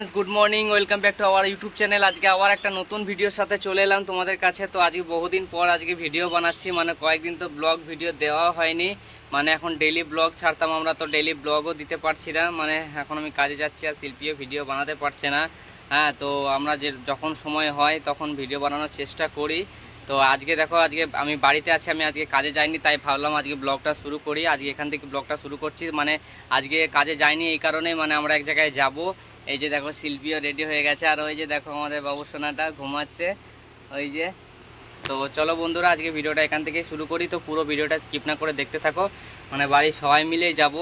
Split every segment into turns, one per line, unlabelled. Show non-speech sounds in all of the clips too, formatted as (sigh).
Good morning welcome back to our YouTube channel আজকে আবার একটা নতুন ভিডিওর সাথে চলে এলাম তোমাদের কাছে। তো আজকে বহুদিন পর আজকে ভিডিও বানাচ্ছি। মানে কয়েকদিন তো ব্লগ ভিডিও দেওয়া হয়নি। মানে এখন ডেলি ব্লগ ছাড়তাম আমরা, তো ডেলি ব্লগও দিতে পারছি না। মানে এখন আমি কাজে যাচ্ছি আর শিল্পীও ভিডিও বানাতে পারছে না। হ্যাঁ তো আমরা যে যখন সময় হয় তখন ভিডিও বানানোর চেষ্টা করি। তো আজকে দেখো, আজকে আমি বাড়িতে আছি, আমি আজকে কাজে যাইনি, তাই ভাবলাম আজকে ব্লগটা শুরু করি। আজকে এখান থেকে ব্লগটা শুরু করছি। মানে আজকে কাজে যাইনি এই কারণে মানে আমরা এক জায়গায় যাব। এই যে দেখো শিল্পীও রেডি হয়ে গেছে, আর ওই যে দেখো আমাদের বাবু সোনাটা ঘুমাচ্ছে। ওই যে। তো চলো বন্ধুরা, আজকে ভিডিওটা এখান থেকে শুরু করি। তো পুরো ভিডিওটা স্কিপ না করে দেখতে থাকো। মানে বাড়ির সবাই মিলেই যাব।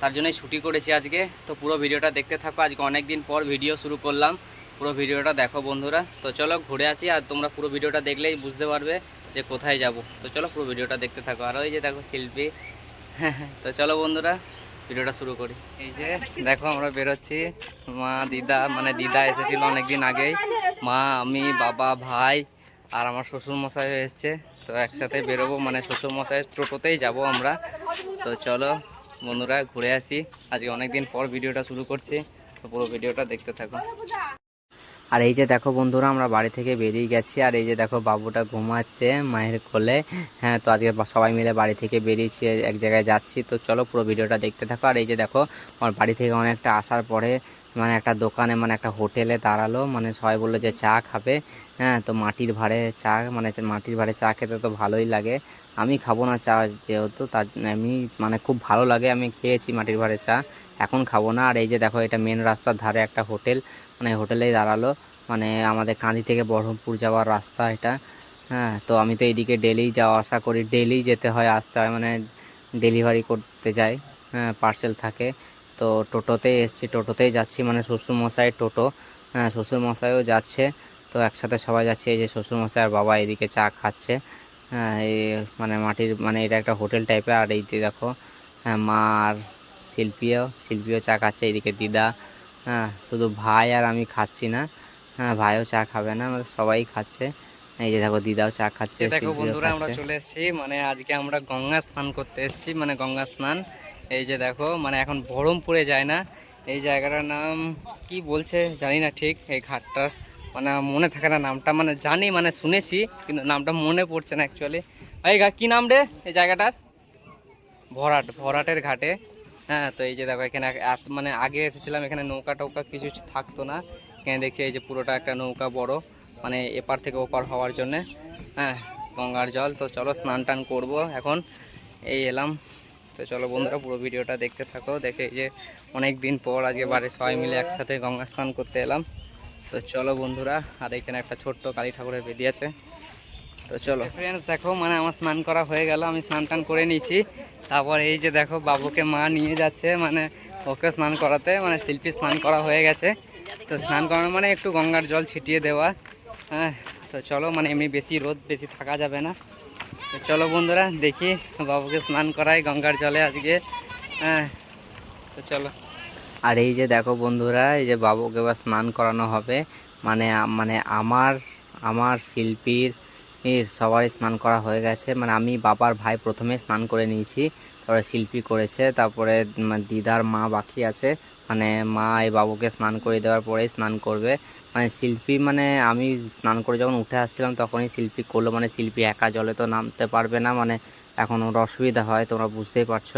তার জন্যই ছুটি করেছি আজকে। তো পুরো ভিডিওটা দেখতে থাকো। আজকে অনেক দিন পর ভিডিও শুরু করলাম। পুরো ভিডিওটা দেখো বন্ধুরা। তো চলো ঘুরে আসি, আর তোমরা পুরো ভিডিওটা দেখলেই বুঝতে পারবে যে কোথায় যাব। তো চলো পুরো ভিডিওটা দেখতে থাকো। আর ওই যে দেখো শিল্পী। (laughs) তো চলো বন্ধুরা। ভিডিওটা শুরু করি। এই যে দেখো আমরা বেরোচ্ছি। মা দিদা মানে দিদা এসেছিল অনেকদিন আগেই। মা আমি বাবা ভাই আর আমার শ্বশুর মশাই এসছে। তো একসাথে বেরোবো মানে শ্বশুর মশাই টোটোতেই যাব আমরা। তো চলো বন্ধুরা ঘুরে আসি। আজকে অনেকদিন পর ভিডিওটা শুরু করছি। তো পুরো ভিডিওটা দেখতে থাকো। আর এই যে দেখো বন্ধুরা, আমরা বাড়ি থেকে বেরিয়ে গেছি, আর এই যে দেখো বাবুটা ঘুমাচ্ছে মায়ের কোলে। হ্যাঁ তো আজকে সবাই মিলে বাড়ি থেকে বেরিয়েছি, এক জায়গায় যাচ্ছি। তো চলো পুরো ভিডিওটা দেখতে থাকো। আর এই যে দেখো, আমার বাড়ি থেকে অনেকটা আসার পরে মানে একটা দোকানে মানে একটা হোটেলে দাঁড়াল মানে সবাই বলল যে চা খাবে। হ্যাঁ তো মাটির ভাড়ে চা মানে মাটির ভাড়ে চা খেতে তো ভালোই লাগে। আমি খাব না চা যেহেতু, তার আমি মানে খুব ভালো লাগে, আমি খেয়েছি মাটির ভাড়ে চা, এখন খাব না। আর এই যে দেখো, এটা মেন রাস্তার ধারে একটা হোটেল মানে হোটেলেই দাঁড়াল। মানে আমাদের কাঁদি থেকে বহরমপুর যাওয়ার রাস্তা এটা। হ্যাঁ তো আমি তো এইদিকে ডেলি যাওয়া আসা করি। ডেলি যেতে হয়, আসতে হয় মানে ডেলিভারি করতে যাই। হ্যাঁ পার্সেল থাকে। তো টোটোতেই এসছি টোটোতেই যাচ্ছি। মানে শ্বশুরমশাই টোটো হ্যাঁ শ্বশুরমশাইও যাচ্ছে। তো একসাথে সবাই যাচ্ছে এই যে শ্বশুরমশাই আর বাবা এদিকে চা খাচ্ছে। হ্যাঁ এই মানে মাটির মানে এটা একটা হোটেল টাইপের। আর এই যে দেখো হ্যাঁ মা আর শিল্পীও শিল্পীও চা খাচ্ছে। এইদিকে দিদা হ্যাঁ শুধু ভাই আর আমি খাচ্ছি না। হ্যাঁ ভাইও চা খাবে না আমাদের সবাই খাচ্ছে। এই যে দেখো দিদাও চা খাচ্ছে
দেখো বন্ধুরা আমরা চলে এসেছি। মানে আজকে আমরা গঙ্গা স্নান করতে এসেছি। মানে গঙ্গা স্নান এই যে দেখো মানে এখন বহরমপুরে যায় না। এই জায়গাটার নাম কি বলছে জানি না ঠিক, এই ঘাটটার মানে মনে থাকে না নামটা মানে জানি মানে শুনেছি, কিন্তু নামটা মনে পড়ছে না অ্যাকচুয়ালি এই গা কী নাম রে এই জায়গাটার? ভরাট, ভরাটের ঘাটে। হ্যাঁ তো এই যে দেখো, এখানে এত- মানে আগে এসেছিলাম, এখানে নৌকা টৌকা কিছু থাকতো না। এখানে দেখছি এই যে পুরোটা একটা নৌকা বড় মানে এপার থেকে ওপার হওয়ার জন্যে। হ্যাঁ গঙ্গার জল, তো চলো স্নান টান করব। এখন এই এলাম। তো চলো বন্ধুরা, পুরো ভিডিওটা দেখতে থাকো। দেখে যে অনেক দিন পর আজকে বাড়ির সবাই মিলে একসাথে গঙ্গা স্নান করতে এলাম। তো চলো বন্ধুরা, আর এখানে একটা ছোট্ট কালী ঠাকুরের বেদি আছে। তো চলো। ফ্রেন্ডস দেখো মানে আমার স্নান করা হয়ে গেল, আমি স্নান টান করে নিয়েছি। তারপর এই যে দেখো, বাবুকে মা নিয়ে যাচ্ছে মানে ওকে স্নান করাতে মানে শিল্পী স্নান করা হয়ে গেছে। তো স্নান করানো মানে একটু গঙ্গার জল ছিটিয়ে দেওয়া। হ্যাঁ তো চলো মানে এমনি বেশি রোদ বেশি থাকা যাবে না। তো চলো বন্ধুরা, দেখি বাবুকে স্নান করাই, গঙ্গার জলে আজকে। হ্যাঁ তো চলো।
আর এই যে দেখো বন্ধুরা, এই যে বাবুকে এবার স্নান করানো হবে। মানে মানে আমার আমার শিল্পীর সবারই স্নান করা হয়ে গেছে। মানে আমি বাবার ভাই প্রথমে স্নান করে নিয়েছি, তারপরে শিল্পী করেছে, তারপরে দিদার মা বাকি আছে। মানে মা এই বাবুকে স্নান করে দেওয়ার পরেই স্নান করবে। মানে শিল্পী মানে আমি স্নান করে যখন উঠে আসছিলাম তখনই শিল্পী করল মানে শিল্পী একা জলে তো নামতে পারবে না মানে এখন ওর অসুবিধা হয়, তোমরা বুঝতেই পারছ।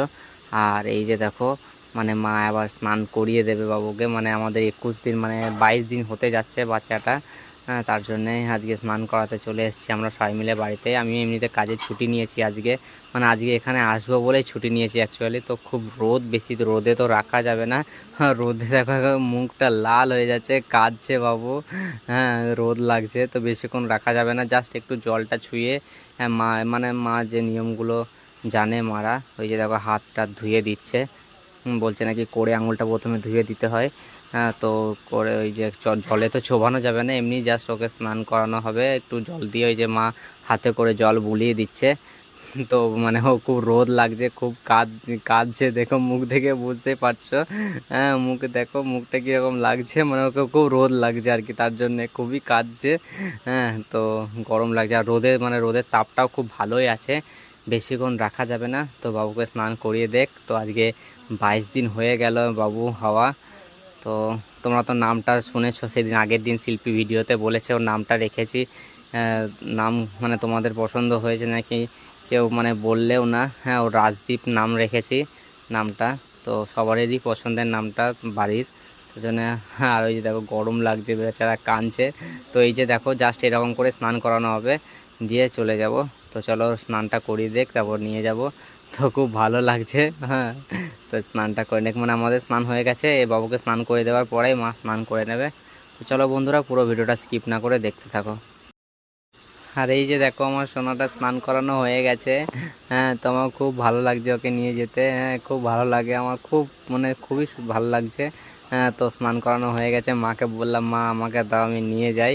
আর এই যে দেখো মানে মা আবার স্নান করিয়ে দেবে বাবুকে মানে আমাদের একুশ দিন মানে বাইশ দিন হতে যাচ্ছে বাচ্চাটা। তার জন্যে আজকে স্নান করাতে চলে এসেছি আমরা সবাই মিলে বাড়িতে। আমি এমনিতে কাজের ছুটি নিয়েছি আজকে। মানে আজকে এখানে আসব বলেই ছুটি নিয়েছি অ্যাকচুয়ালি তো খুব রোদ বেশি রোদে তো রাখা যাবে না। হ্যাঁ, রোদে দেখো মুখটা লাল হয়ে যাচ্ছে কাঁদছে বাবু। হ্যাঁ রোদ লাগছে তো বেশিক্ষণ রাখা যাবে না। জাস্ট একটু জলটা ছুঁয়ে হ্যাঁ মা মানে মা যে নিয়মগুলো জানে মারা ওই যে দেখো হাতটা ধুয়ে দিচ্ছে। বলছে নাকি করে আঙুলটা প্রথমে ধুয়ে দিতে হয়। হ্যাঁ তো করে ওই যে জলে তো ছোবানো যাবে না, এমনি জাস্ট ওকে স্নান করানো হবে, একটু জল দিয়ে ওই যে মা হাতে করে জল বুলিয়ে দিচ্ছে। তো মানে ও খুব রোদ লাগছে, খুব কাঁদ, কাঁদছে, দেখো মুখ দেখে বুঝতে পারছ। হ্যাঁ মুখ দেখো, মুখটা কীরকম লাগছে মানে ওকে খুব রোদ লাগছে আর কি, তার জন্যে খুবই কাঁদছে। হ্যাঁ তো গরম লাগছে, আর রোদের মানে রোদের তাপটাও খুব ভালোই আছে বেশিক্ষণ রাখা যাবে না। তো বাবুকে স্নান করিয়ে দেখ, তো আজকে বাইশ দিন হয়ে গেল বাবু হওয়া। তো তোমরা তো নামটা শুনেছো, সেদিন আগের দিন শিল্পী ভিডিওতে বলেছে, ওর নামটা রেখেছি। নাম মানে তোমাদের পছন্দ হয়েছে নাকি কেউ মানে বললেও না। হ্যাঁ ও রাজদীপ নাম রেখেছি, নামটা। তো সবারই পছন্দের নামটা বাড়ির। জন্য হ্যাঁ আর ওই যে দেখো, গরম লাগছে, বেচারা কাঁদছে। তো এই যে দেখো জাস্ট এরকম করে স্নান করানো হবে। দিয়ে চলে যাব। তো চলো স্নানটা করিয়ে দেখ, তারপর নিয়ে যাব। তো খুব ভালো লাগছে হ্যাঁ। তো স্নানটা করে নেক মানে আমাদের স্নান হয়ে গেছে এই বাবুকে স্নান করে দেওয়ার পরেই মা স্নান করে নেবে। তো চলো বন্ধুরা, পুরো ভিডিওটা স্কিপ না করে দেখতে থাকো। আর এই যে দেখো, আমার সোনাটা স্নান করানো হয়ে গেছে হ্যাঁ তো আমার খুব ভালো লাগছে ওকে নিয়ে যেতে হ্যাঁ খুব ভালো লাগে, আমার খুব মানে খুবই ভালো লাগছে হ্যাঁ তো স্নান করানো হয়ে গেছে, মাকে বললাম, মা, আমাকে দাও, আমি নিয়ে যাই।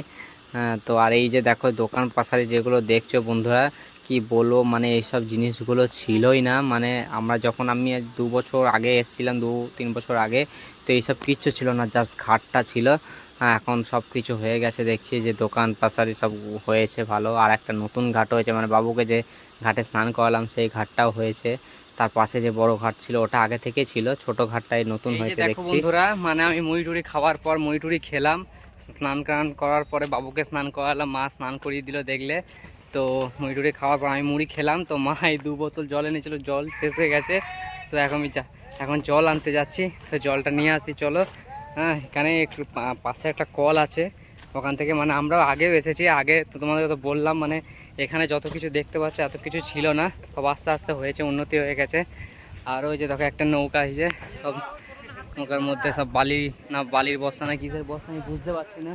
হ্যাঁ তো আর এই যে দেখো, দোকান পাশারি যেগুলো দেখছ বন্ধুরা কি বলব মানে এইসব জিনিসগুলো ছিলই না। মানে আমরা যখন আমি দু বছর আগে এসেছিলাম দু তিন বছর আগে তো এইসব কিচ্ছু ছিল না জাস্ট ঘাটটা ছিল। এখন সব কিছু হয়ে গেছে দেখছি যে দোকান পাশারি সব হয়েছে ভালো। আর একটা নতুন ঘাট হয়েছে মানে বাবুকে যে ঘাটে স্নান করালাম সেই ঘাটটাও হয়েছে। তার পাশে যে বড় ঘাট ছিল ওটা আগে থেকে ছিল ছোট ঘাটটাই নতুন হয়েছে দেখছি।
বন্ধুরা মানে আমি মুড়ি খাওয়ার পর মুড়ি খেলাম স্নান করার পরে বাবুকে স্নান করালাম মা স্নান করিয়ে দিল দেখলে। তো মুড়ি টুড়ি খাওয়ার পর আমি মুড়ি খেলাম, তো মা এই দু বোতল জল এনেছিল, জল শেষ হয়ে গেছে। তো এখন আমি এখন জল আনতে যাচ্ছি, তো জলটা নিয়ে আসি, চলো। হ্যাঁ এখানে একটু পাশে একটা কল আছে। ওখান থেকে মানে আমরাও আগেও এসেছি, আগে তো তোমাদের তো বললাম মানে এখানে যত কিছু দেখতে পাচ্ছ, এত কিছু ছিল না। সব আস্তে আস্তে হয়েছে, উন্নতি হয়ে গেছে। আর ওই যে দেখো একটা নৌকা হয়েছে সব নৌকার মধ্যে সব বালি না, বালির বস্তা না, কিসের বস্তা আমি বুঝতে পারছি না।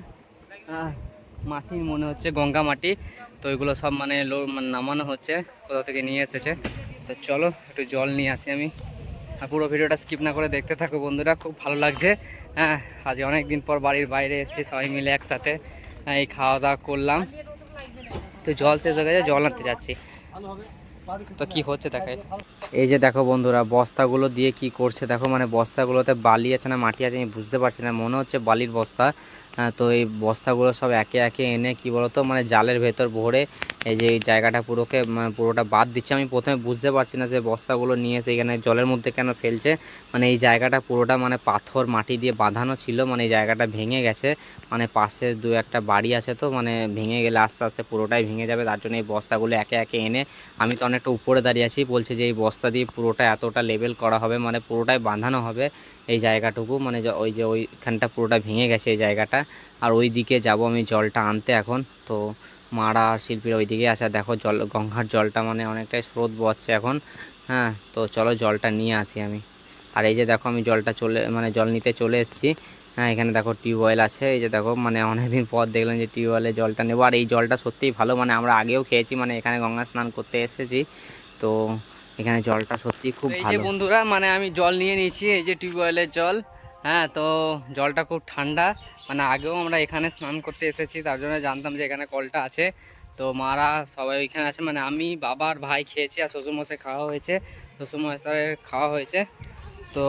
মাটির মনে হচ্ছে, গঙ্গা মাটি। তো ওইগুলো সব মানে মানে নামানো হচ্ছে কোথাও থেকে নিয়ে এসেছে। তো চলো একটু জল নিয়ে আসি আমি। আর পুরো ভিডিওটা স্কিপ না করে দেখতে থাকো বন্ধুরা খুব ভালো লাগছে। হ্যাঁ আজ অনেক দিন পর বাড়ির বাইরে এসেছি সবাই মিলে একসাথে হ্যাঁ, এই খাওয়া দাওয়া করলাম। তো জল শেষ হয়ে গেছে জল আনতে যাচ্ছি। তো কি হচ্ছে দেখাই।
এই যে দেখো বন্ধুরা বস্তাগুলো দিয়ে কি করছে দেখো মানে বস্তাগুলোতে বালি আছে না মাটি আছে আমি বুঝতে পারছি না মনে হচ্ছে বালির বস্তা। তো এই বস্তাগুলো সব একে একে এনে কি বলতো মানে জালের ভেতর ভরে এই যে জায়গাটা পুরোকে মানে পুরোটা বাদ দিচ্ছে। আমি প্রথমে বুঝতে পারছি না যে বস্তাগুলো নিয়ে এসে এখানে জলের মধ্যে কেন ফেলছে। মানে এই জায়গাটা পুরোটা মানে পাথর মাটি দিয়ে বাঁধানো ছিল মানে এই জায়গাটা ভেঙে গেছে। মানে পাশে দু একটা বাড়ি আছে তো মানে ভেঙে গেলে আস্তে আস্তে পুরোটাই ভেঙে যাবে। তার জন্য এই বস্তাগুলো একে একে এনে আমি তো অনেকটা উপরে দাঁড়িয়ে আছি। বলছে যে এই বস্তা দিয়ে পুরোটা এতটা লেভেল করা হবে মানে পুরোটাই বাঁধানো হবে। এই জায়গাটুকু মানে ওই যে ওইখানটা পুরোটা ভেঙে গেছে এই জায়গাটা। আর ওই দিকে যাব আমি জলটা আনতে এখন। তো মারা আর শিল্পীর ওই দিকে আছে দেখো জল, গঙ্গার জলটা মানে অনেকটাই স্রোত বচ্ছে এখন। হ্যাঁ তো চলো জলটা নিয়ে আসি আমি। আর এই যে দেখো আমি জলটা চলে মানে জল নিতে চলে এসেছি। হ্যাঁ এখানে দেখো টিউবওয়েল আছে। এই যে দেখো মানে অনেকদিন পর দেখলাম যে টিউবওয়েলে জলটা নেব। আর এই জলটা সত্যিই ভালো মানে আমরা আগেও খেয়েছি মানে এখানে গঙ্গা স্নান করতে এসেছি। তো এখানে জলটা সত্যি খুব
এই যে বন্ধুরা মানে আমি জল নিয়ে নিয়েছি এই যে টিউবওয়েলের জল। হ্যাঁ তো জলটা খুব ঠান্ডা। মানে আগেও আমরা এখানে স্নান করতে এসেছি তার জন্য জানতাম যে এখানে কলটা আছে। তো মারা সবাই ওইখানে আছে। মানে আমি বাবার ভাই খেয়েছি আর শ্বশুরমশাই খাওয়া হয়েছে। শ্বশুরমশাইয়ের খাওয়া হয়েছে। তো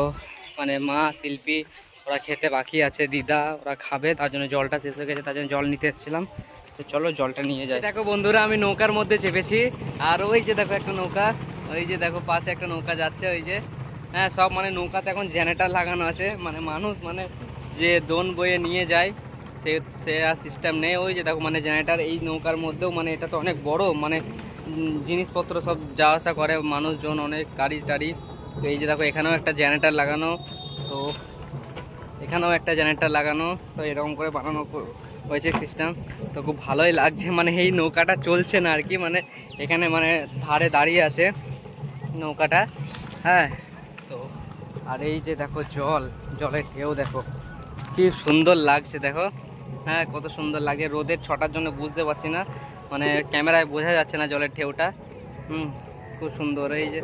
মানে মা শিল্পী ওরা খেতে বাকি আছে দিদা ওরা খাবে তার জন্য জলটা শেষ হয়ে গেছে তার জন্য জল নিতে এসেছিলাম। তো চলো জলটা নিয়ে যাই। দেখো বন্ধুরা আমি নৌকার মধ্যে চেপেছি। আর ওই যে দেখো একটা নৌকা ওই যে দেখো পাশে একটা নৌকা যাচ্ছে, ওই যে হ্যাঁ সব মানে নৌকাতে এখন জেনারেটার লাগানো আছে মানে মানুষ মানে যে দোন বয়ে নিয়ে যায়, সে সে আর সিস্টেম নেই। ওই যে দেখো মানে জেনারেটার, এই নৌকার মধ্যেও মানে এটা তো অনেক বড় মানে জিনিসপত্র সব যাওয়া আসা করে, মানুষজন অনেক, গাড়ি টাড়ি। তো এই যে দেখো এখানেও একটা জেনারেটার লাগানো, তো এখানেও একটা জেনারেটার লাগানো, তো এরকম করে বানানো হয়েছে সিস্টেম তো খুব ভালোই লাগছে মানে এই নৌকাটা চলছে না আর কি মানে এখানে মানে ধারে দাঁড়িয়ে আছে। নৌকাটা হ্যাঁ। তো আর এই যে দেখো জল জলের ঢেউ দেখো। কি সুন্দর লাগছে দেখো। হ্যাঁ কত সুন্দর লাগে। রোদের ছটার জন্য বুঝতে পারছি না। মানে ক্যামেরায় বোঝা যাচ্ছে না জলের ঢেউটা। হুম খুব সুন্দর। এই যে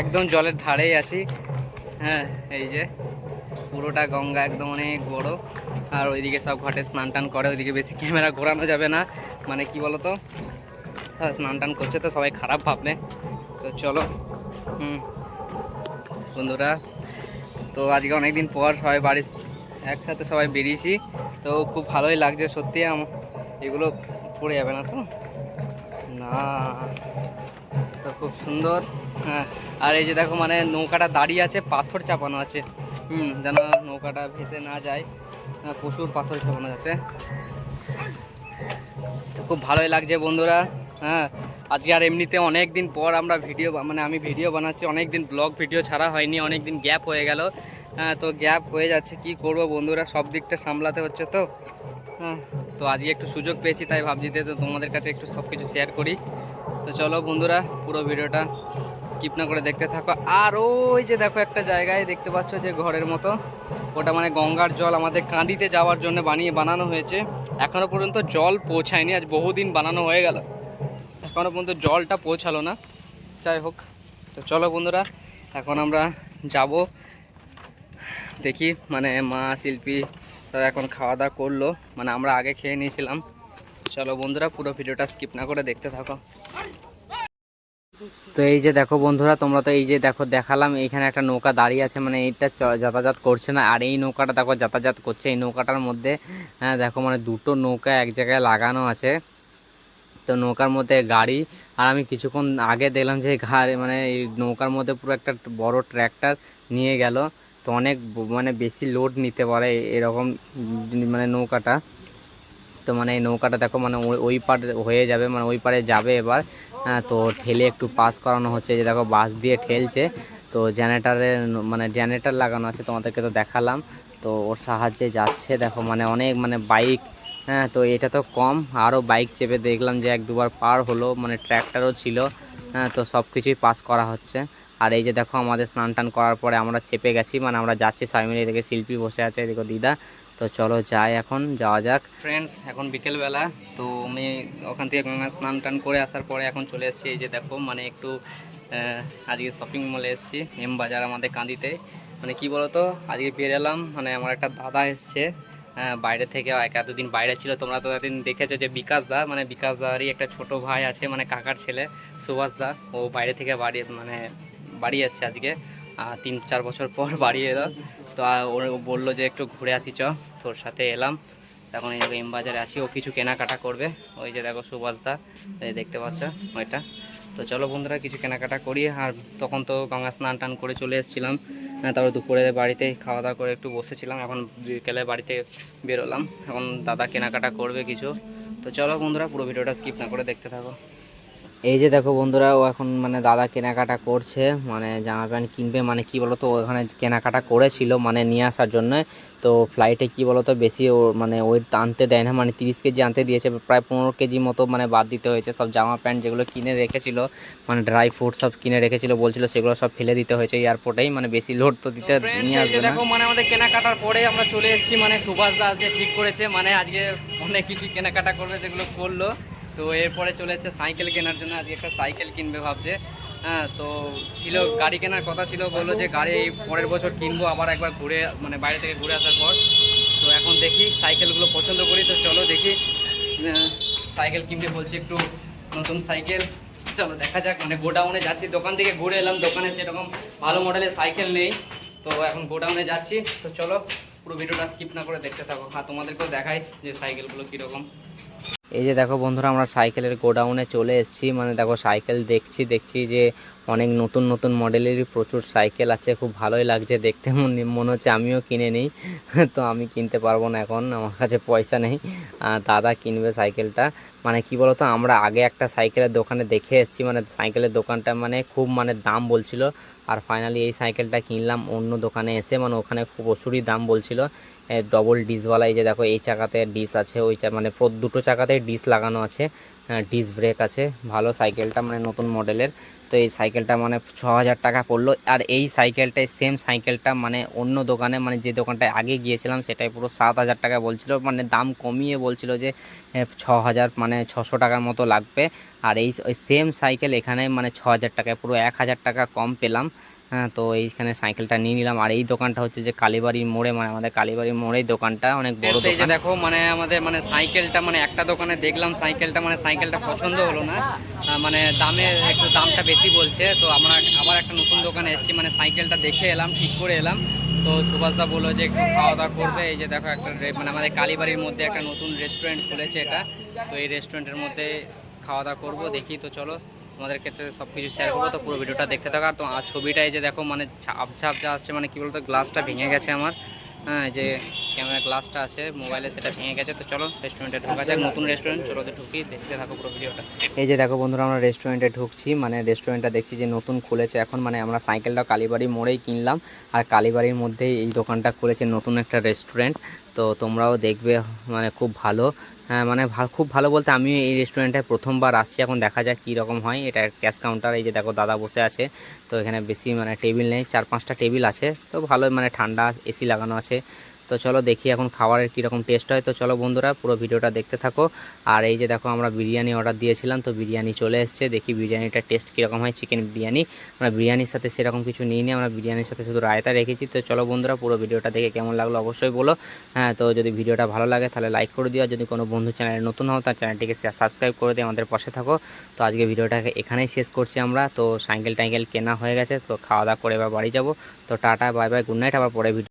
একদম জলের ধারেই আছি। হ্যাঁ এই যে পুরোটা গঙ্গা একদম অনেক বড়। আর ওইদিকে সব ঘাটে স্নান টান করে ওইদিকে বেশি ক্যামেরা ঘোরানো যাবে না। মানে কি বলো তো হ্যাঁ, স্নান টান করছে তো সবাই খারাপ ভাববে। তো চলো। হুম। বন্ধুরা তো আজকে অনেক দিন পর সবাই বাড়ি একসাথে সবাই বেরিয়েছি। তো খুব ভালোই লাগছে সত্যি এগুলো পড়ে যাবে না তো? না। তো খুব সুন্দর। হ্যাঁ। আর এই যে দেখো মানে নৌকাটা দাঁড়িয়ে আছে পাথর চাপানো আছে।
হুম যেন নৌকাটা ভেসে না যায়। আহ, প্রচুর পাথর চাপানো আছে। তো খুব ভালোই লাগছে বন্ধুরা। হ্যাঁ আজকে আর এমনিতে অনেক দিন পর আমরা ভিডিও মানে আমি ভিডিও বানাচ্ছি অনেক দিন ব্লগ ভিডিও ছাড়া হয়নি অনেক দিন গ্যাপ হয়ে গেল। হ্যাঁ তো গ্যাপ হয়ে যাচ্ছে, কি করব বন্ধুরা, সব দিকটা সামলাতে হচ্ছে তো। হ্যাঁ তো আজকে একটু সুযোগ পেয়েছি, তাই ভাবছি তো তোমাদের কাছে একটু সব কিছু শেয়ার করি। তো চলো বন্ধুরা, পুরো ভিডিওটা স্কিপ না করে দেখতে থাকো। আর ওই যে দেখো একটা জায়গায় দেখতে পাচ্ছ যে ঘরের মতো, ওটা মানে গঙ্গার জল আমাদের কাঁদিতে যাওয়ার জন্য বানিয়ে বানানো হয়েছে। এখনও পর্যন্ত জল পৌঁছায়নি, আজ বহুদিন বানানো হয়ে গেল। এখনও পর্যন্ত জলটা পৌঁছালো না। যাই হোক, তো চলো বন্ধুরা, এখন আমরা যাব। দেখি মানে মা, শিল্পী তারা এখন খাওয়া দাওয়া করল। মানে আমরা আগে খেয়ে নিয়েছিলাম। চলো বন্ধুরা, পুরো ভিডিওটা স্কিপ না করে দেখতে থাকো। তো এই যে দেখো বন্ধুরা, তোমরা তো এই যে দেখো, দেখালাম এইখানে একটা নৌকা দাঁড়িয়ে আছে। মানে এইটা যাতায়াত করছে না। আর এই নৌকাটা দেখো, যাতায়াত করছে। এই নৌকাটার মধ্যে হ্যাঁ দেখো মানে দুটো নৌকা এক জায়গায় লাগানো আছে। তো নৌকার মধ্যে গাড়ি, আর আমি কিছুক্ষণ আগে দেখলাম যে গাড়ি মানে এই নৌকার মধ্যে পুরো একটা বড় ট্র্যাক্টর নিয়ে গেল। তো অনেক মানে বেশি লোড নিতে পারে এরকম মানে নৌকাটা। তো মানে এই নৌকাটা দেখো মানে ওই- পার হয়ে যাবে মানে ওই পারে যাবে এবার। তো ঠেলে একটু পাস করানো হচ্ছে, যে দেখো বাস দিয়ে ঠেলছে। তো জেনারেটারে মানে জেনারেটার লাগানো আছে, তোমাদেরকে তো দেখালাম। তো ওর সাহায্যে যাচ্ছে, দেখো মানে অনেক মানে বাইক হ্যাঁ তো এটা তো কম। আরও বাইক চেপে দেখলাম যে এক দুবার পার হলো মানে ট্র্যাক্টারও ছিল। হ্যাঁ তো সব কিছুই পাস করা হচ্ছে। আর এই যে দেখো, আমাদের স্নান টান করার পরে আমরা চেপে গেছি মানে আমরা যাচ্ছি সবাই মিলে, এদিকে শিল্পী বসে আছে, এদিকে দিদা। তো চলো যাই এখন, যাওয়া যাক। ফ্রেন্ডস এখন বিকেলবেলা, তো আমি ওখান থেকে গঙ্গা স্নান টান করে আসার পরে এখন চলে এসেছি। এই যে দেখো মানে একটু আজকে শপিং মলে এসেছি এম বাজার আমাদের কাঁদিতে। মানে কি বলতো, আজকে বের এলাম মানে আমার একটা দাদা এসছে। বাইরে থেকে এক এতদিন বাইরে ছিল। তোমরা তো এতদিন দেখেছ যে বিকাশ দা মানে বিকাশ দারই একটা ছোট ভাই আছে মানে কাকার ছেলে, সুভাষ দা। ও বাইরে থেকে বাড়ি মানে বাড়ি এসছে আজকে। তিন, চার বছর পর বাড়ি এলো। তো ও বলল যে একটু ঘুরে আসি, চ, তোর সাথে এলাম। এখন এই এম বাজারে আছি, ও কিছু কেনাকাটা করবে। ওই যে দেখো সুভাষ দা দেখতে পাচ্ছ ওইটা। তো চলো বন্ধুরা, কিছু কেনাকাটা করি। আর তখন তো গঙ্গা স্নান টান করে চলে এসেছিলাম। তারপর তারপরে দুপুরে বাড়িতে খাওয়া দাওয়া করে একটু বসেছিলাম। এখন বিকেলে বাড়িতে বেরোলাম। এখন দাদা কেনাকাটা করবে কিছু। তো চলো বন্ধুরা, পুরো ভিডিওটা স্কিপ না করে দেখতে থাকো। এই যে দেখো বন্ধুরা ও এখন মানে দাদা কেনাকাটা করছে মানে জামা প্যান্ট কিনবে মানে কি বলতো ও ওখানে কেনাকাটা করেছিল মানে নিয়ে আসার জন্য। তো ফ্লাইটে কি বলতো বেশি ও মানে ওয়েট আনতে দেয় না মানে তিরিশ কেজি আনতে দিয়েছে প্রায় পনেরো কেজি মতো মানে বাদ দিতে হয়েছে। সব জামা প্যান্ট যেগুলো কিনে রেখেছিল মানে ড্রাই ফ্রুট সব কিনে রেখেছিল বলছিল সেগুলো সব ফেলে দিতে হয়েছে এয়ারপোর্টেই মানে বেশি লোড তো দিতে নিয়ে আসবে দেখো মানে আমাদের কেনাকাটার পরে আমরা চলে এসেছি মানে সুভাষ দা আজকে ঠিক করেছে মানে আজকে অনেক কিছু কেনাকাটা করবে যেগুলো করল। তো এরপরে চলে এসেছে সাইকেল কেনার জন্য। আজকে একটা সাইকেল কিনবে ভাবছে। হ্যাঁ তো ছিল, গাড়ি কেনার কথা ছিল, বলল যে গাড়ি পরের বছর কিনবো, আবার একবার ঘুরে মানে বাইরে থেকে ঘুরে আসার পর। তো এখন দেখি সাইকেলগুলো পছন্দ করি, তো চলো দেখি। সাইকেল কিনতে বলছি একটু নতুন সাইকেল। চলো দেখা যাক মানে গোডাউনে যাচ্ছি, দোকান থেকে ঘুরে এলাম, দোকানে সেরকম ভালো মডেলের সাইকেল নেই। তো এখন গোডাউনে যাচ্ছি, তো চলো পুরো ভিডিওটা স্কিপ না করে দেখতে থাকো। হ্যাঁ তোমাদেরকেও দেখাই যে সাইকেলগুলো কীরকম। এই যে দেখো বন্ধুরা, আমরা সাইকেলের গোডাউনে চলে এসেছি। মানে দেখো, সাইকেল দেখছি দেখছি যে অনেক নতুন নতুন মডেলেরই প্রচুর সাইকেল আছে। খুব ভালোই লাগছে দেখতে। (laughs) মনে হচ্ছে আমিও কিনে নিই। (laughs) তো আমি কিনতে পারব না এখন, আমার কাছে পয়সা নেই। দাদা কিনবে সাইকেলটা। মানে কি বলতো, আমরা আগে একটা সাইকেলের দোকানে দেখে এসেছি মানে সাইকেলের দোকানটা মানে খুব মানে দাম বলছিল। আর ফাইনালি এই সাইকেলটা কিনলাম অন্য দোকানে এসে মানে ওখানে খুব প্রচুরই দাম বলছিল। ডবল ডিসওয়ালা এই যে দেখো, এই চাকাতে ডিস আছে, ওই মানে দুটো চাকাতে ডিস লাগানো আছে। ডিস ব্রেক আছে। ভালো সাইকেলটা মানে নতুন মডেলের তো এই সাইকেলটা মানে ছ হাজার টাকা পড়ল। আর এই সাইকেলটাই সেম সাইকেলটা মানে অন্য দোকানে মানে যে দোকানটায় আগে গিয়েছিলাম সেটাই পুরো সাত হাজার টাকা বলছিল। মানে দাম কমিয়ে বলছিল যে এ, ছ হাজার মানে ছশো টাকার মতো লাগবে। আর এই সেম সাইকেল এখানে মানে ছ হাজার টাকায় পুরো এক হাজার টাকা কম পেলাম। হ্যাঁ তো এইখানে সাইকেলটা নিয়ে নিলাম। আর এই দোকানটা হচ্ছে যে কালীবাড়ির মোড়ে মানে আমাদের কালীবাড়ির মোড়েই দোকানটা অনেক বড়
এই যে
দোকান।
দেখো মানে আমাদের মানে সাইকেলটা মানে একটা দোকানে দেখলাম সাইকেলটা মানে সাইকেলটা পছন্দ হলো না। মানে দামে একটু দামটা বেশি বলছে তো আমরা আবার একটা নতুন দোকানে এসেছি মানে সাইকেলটা দেখে এলাম ঠিক করে এলাম। তো সুভাষদা বলল যে একটু খাওয়া দাওয়া করবে এই যে দেখো একটা মানে আমাদের কালীবাড়ির মধ্যে একটা নতুন রেস্টুরেন্ট খুলেছে এটা। তো এই রেস্টুরেন্টের মধ্যে খাওয়া দাওয়া করব দেখি তো চলো।
তোমাদের ক্ষেত্রে সব কিছু শেয়ার করব, তো পুরো ভিডিওটা দেখতে থাকো। আর তো আর ছবিটাই যে দেখো মানে ঝাপ ঝাপ যা আসছে মানে কি বলতো গ্লাসটা ভেঙে গেছে আমার। হ্যাঁ যে ক্যামেরা গ্লাসটা আছে মোবাইলে সেটা ভেঙে গেছে, তো চলো রেস্টুরেন্টে ঢোকা যাক, নতুন রেস্টুরেন্ট চলো তো ঢুকি দেখতে থাকো পুরো ভিডিওটা এই যে দেখো বন্ধুরা, আমরা রেস্টুরেন্টে ঢুকছি মানে রেস্টুরেন্টটা দেখছি যে নতুন খুলেছে, এখন মানে আমরা সাইকেলটা কালীবাড়ি মোড়েই কিনলাম, আর কালীবাড়ির মধ্যেই এই দোকানটা খুলেছে নতুন একটা রেস্টুরেন্ট তো তোমরাও দেখবে মানে খুব ভালো হ্যাঁ মানে খুব ভালো বলতে আমি এই রেস্টুরেন্টে প্রথমবার আসছি, এখন দেখা যাক কী রকম হয়, এটা ক্যাশ কাউন্টার এই যে দেখো দাদা বসে আছে, তো এখানে বেশি মানে টেবিল নেই চার পাঁচটা টেবিল আছে, তো ভালো মানে ঠান্ডা এসি লাগানো আছে তো চলো দেখি এখন খাবারের কীরকম টেস্ট হয়। তো চলো বন্ধুরা, পুরো ভিডিওটা দেখতে থাকো। আর এই যে দেখো, আমরা বিরিয়ানি অর্ডার দিয়েছিলাম, তো বিরিয়ানি চলে এসছে। দেখি বিরিয়ানিটা টেস্ট কীরকম হয় চিকেন বিরিয়ানি। আমরা বিরিয়ানির সাথে সেরকম কিছু নিই নি, আমরা বিরিয়ানির সাথে শুধু রায়তা রেখেছি। তো চলো বন্ধুরা, পুরো ভিডিওটা দেখে কেমন লাগল অবশ্যই বলো। হ্যাঁ তো যদি ভিডিওটা ভালো লাগে, তাহলে লাইক করে দিও। যদি কোনো বন্ধু চ্যানেলে নতুন হও, তার চ্যানেলটিকে সাবস্ক্রাইব করে দিয়ে আমাদের পাশে থাকো। তো আজকে ভিডিওটাকে এখানেই শেষ করছি আমরা। তো সাইকেল টাইকেল কেনা হয়ে গেছে, তো খাওয়া দাওয়া করে এবার বাড়ি যাব। তো tata bye bye good night আবার পরে ভিডিও